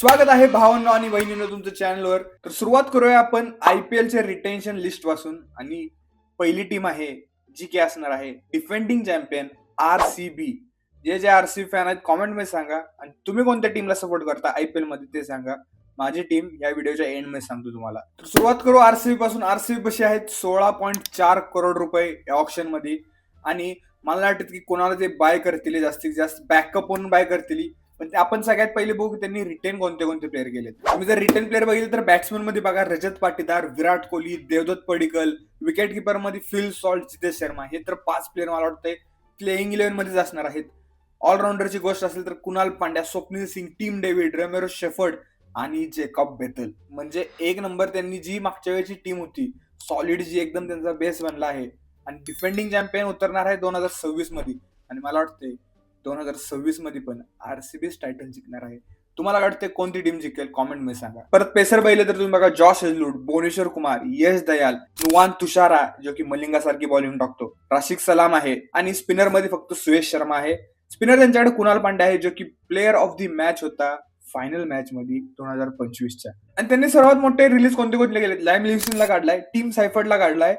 स्वागत आहे भावांनो आणि बहिणींनो तुमच्या चॅनलवर तर सुरुवात करूया आपण आय पी एलच्या रिटेन्शन लिस्टपासून. आणि पहिली टीम आहे जी के असणार आहे defending champion R C B जे जे आर सी फॅन आहेत कॉमेंटमध्ये सांगा. आणि तुम्ही कोणत्या टीमला सपोर्ट करता आय पी एलमध्ये ते सांगा. माझी टीम या व्हिडिओच्या एंडमध्ये सांगतो तुम्हाला. तर सुरुवात करू आरसीबी पासून. आरसीबी कशी आहेत? सोळा पॉईंट चार करोड रुपये या ऑप्शनमध्ये. आणि मला वाटत की कोणाला ते बाय करतील जास्तीत जास्त बॅकअप म्हणून बाय करतील. पण ते आपण सगळ्यात पहिले बघू त्यांनी रिटेन कोणते कोणते प्लेअर गेले तुम्ही जर रिटर्न प्लेअर बघितले तर बॅट्समनमध्ये बघा रजत पाटीदार विराट कोहली देवदत्त पडिकल विकेट किपरमध्ये फिल सॉल्ट जितेश शर्मा. हे तर पाच प्लेअर मला वाटतंय प्लेईंग इलेव्हन मध्येच असणार आहेत. ऑलराऊंडरची गोष्ट असेल तर Krunal Pandya Swapnil Singh Tim David Romario Shepherd आणि जेकॉब बेतल. म्हणजे एक नंबर त्यांनी जी मागच्या वेळची टीम होती सॉलिड जी एकदम त्यांचा बेस बनला आहे. आणि डिफेंडिंग चॅम्पियन उतरणार आहे दोन हजार सव्वीसमध्ये. आणि मला वाटतंय दोन हजार सव्वीसमध्ये पण आरसीबीच टायटल जिंकणार आहे. तुम्हाला वाटते कोणती टीम जिंकेल? कॉमेंटमध्ये सांगा. परत पेसर पहिले तर तुम्ही बघा जॉश हेजलूड भुवनेश्वर कुमार यश दयाल नुवान तुषारा जो की मलिंगा सारखी बॉलिंग टाकतो. राशिक सलाम आहे आणि स्पिनरमध्ये फक्त सुयश शर्मा आहे. स्पिनर त्यांच्याकडे कुणाल पांडे आहे जो की प्लेअर ऑफ दी मॅच होता फायनल मॅच मध्ये दोन हजार पंचवीसच्या. आणि त्यांनी सर्वात मोठे रिलीज कोणते कोणते केले लाईम लिव्हसिनला काढलाय टीम सायफर्डला काढलाय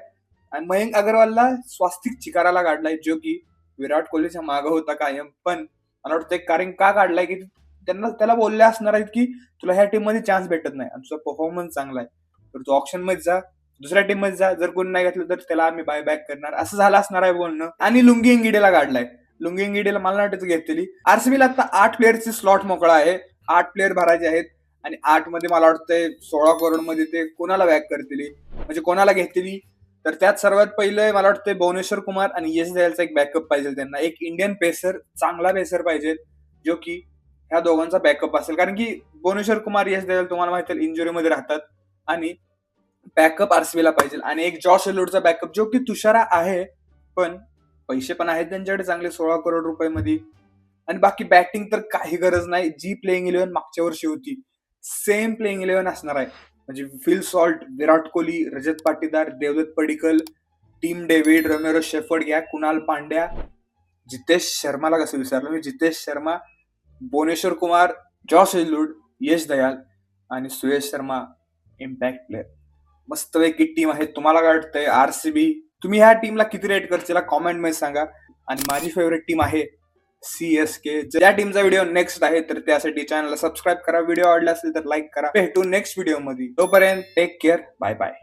आणि मयंक अगरवालला स्वास्तिक चिकाराला काढलाय जो की विराट कोहलीच्या मागं होता कायम. पण मला वाटतं एक कारण का काढलाय की त्यांना त्याला बोलले असणार आहेत की तुला ह्या टीममध्ये चान्स भेटत नाही आणि तुझा परफॉर्मन्स चांगला आहे तर तू ऑप्शनमध्ये जा दुसऱ्या टीममध्ये जा जर कोणी नाही घेतलं तर त्याला आम्ही बाय बॅक करणार. असं झालं असणार आहे बोलणं. आणि लुंगी इंगिडेला काढलाय. लुंगी इंगिडेला मला वाटतं घेतलेली. आरसीबीला आता आठ प्लेअरची स्लॉट मोकळा आहे. आठ प्लेअर भरायचे आहेत. आणि आठमध्ये मला वाटतंय सोळा करोडमध्ये ते कोणाला बॅक करतील? म्हणजे कोणाला घेतली? तर त्यात सर्वात पहिलं मला वाटतं भुवनेश्वर कुमार आणि यश दयालचा एक बॅकअप पाहिजे त्यांना. एक इंडियन पेसर चांगला पेसर पाहिजे जो की ह्या दोघांचा बॅकअप असेल. कारण की भुवनेश्वर कुमार यश दयाल तुम्हाला माहिती आहे इंजुरीमध्ये राहतात आणि बॅकअप आरसीबीला पाहिजे. आणि एक जॉश एलोडचा बॅकअप जो की तुषारा आहे पण पैसे पण आहेत त्यांच्याकडे चांगले सोळा करोड रुपये मध्ये आणि बाकी बॅटिंग तर काही गरज नाही. जी प्लेइंग इलेव्हन मागच्या वर्षी होती सेम प्लेइंग इलेव्हन असणार आहे. म्हणजे Phil Salt Virat Kohli Rajat Patidar Devdutt Padikkal Tim David Romario Shepherd घ्या कुणाल पांड्या जितेश शर्माला कसं विचारलं मी? जितेश शर्मा भुवनेश्वर कुमार जॉश एलूड यश दयाल आणि सुयश शर्मा इम्पॅक्ट प्लेअर मस्तपैकी टीम आहे. तुम्हाला काय वाटतंय? आरसीबी तुम्ही ह्या टीमला किती रेट करशील कॉमेंटमध्ये सांगा. आणि माझी फेवरेट टीम आहे सी एस के ज्या टीमचा व्हिडिओ नेक्स्ट आहे तर त्यासाठी चॅनलला सबस्क्राईब करा. व्हिडिओ आवडला असेल तर लाईक करा. भेटू नेक्स्ट व्हिडिओमध्ये. तोपर्यंत टेक केअर बाय बाय